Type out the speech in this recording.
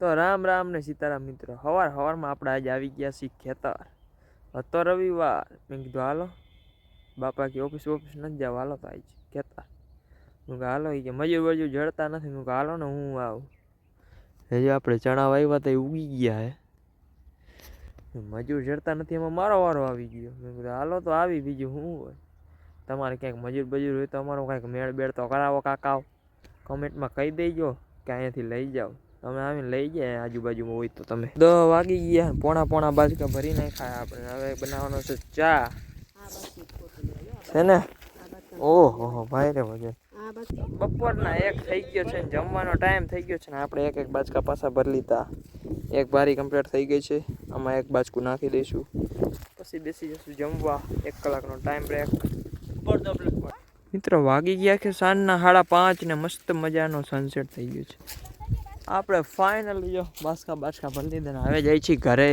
તો રામ રામ ને સીતારામ મિત્રો, હવાર હવારમાં આપણે આજે આવી ગયા છીએ ખેતર. હતો રવિવાર. મેં કીધું, હાલો બાપા કે ઓફિસ ઓફિસ નથી જાવ, હાલો તો આજ ખેતર. હું કહ્યું હાલો કે મજૂર બજૂર જડતા નથી. હું કહ્યું હાલો ને, હું આવું. હજી આપણે ચણા વાવ્યા તો એ ઉગી ગયા હે. મજૂર જડતા નથી, એમાં મારો વારો આવી ગયો. મેં કીધું, હાલો તો આવી, બીજું શું હોય? તમારે ક્યાંક મજૂર બજૂર હોય તો અમારો કાંઈક મેળ બેળ તો કરાવો કાકાઓ. કમેન્ટમાં કહી દેજો કે અહીંયાથી લઈ જાઓ. તમે આવીને લઈ જાય આજુબાજુમાં હોય તો તમે. દસ વાગી ગયા, પોણા પોણા બાજકા ભરી નાખ્યા. આપણે હવે બનાવવાનો છે ચા. છે ને? ઓહો ભાઈ રે વજન બપોરના એક થઈ ગયો છે ને, જમવાનો ટાઈમ થઈ ગયો છે ને, આપણે એક એક બાજકા પાછા ભરી લીધા. એક બારી કમ્પ્લીટ થઈ ગઈ છે. આમાં એક બાજકું નાખી દઈશું. પછી બેસી જશું જમવા. એક કલાકનો ટાઈમ બ્રેક મિત્રો, વાગી ગયા કે સાંજના સાડા પાંચ ને મસ્ત મજાનો સનસેટ થઈ ગયો છે. આપણે ફાઇનલી જો બાસકા બાસકા ભરી લીધા હવે જાય છીએ ઘરે.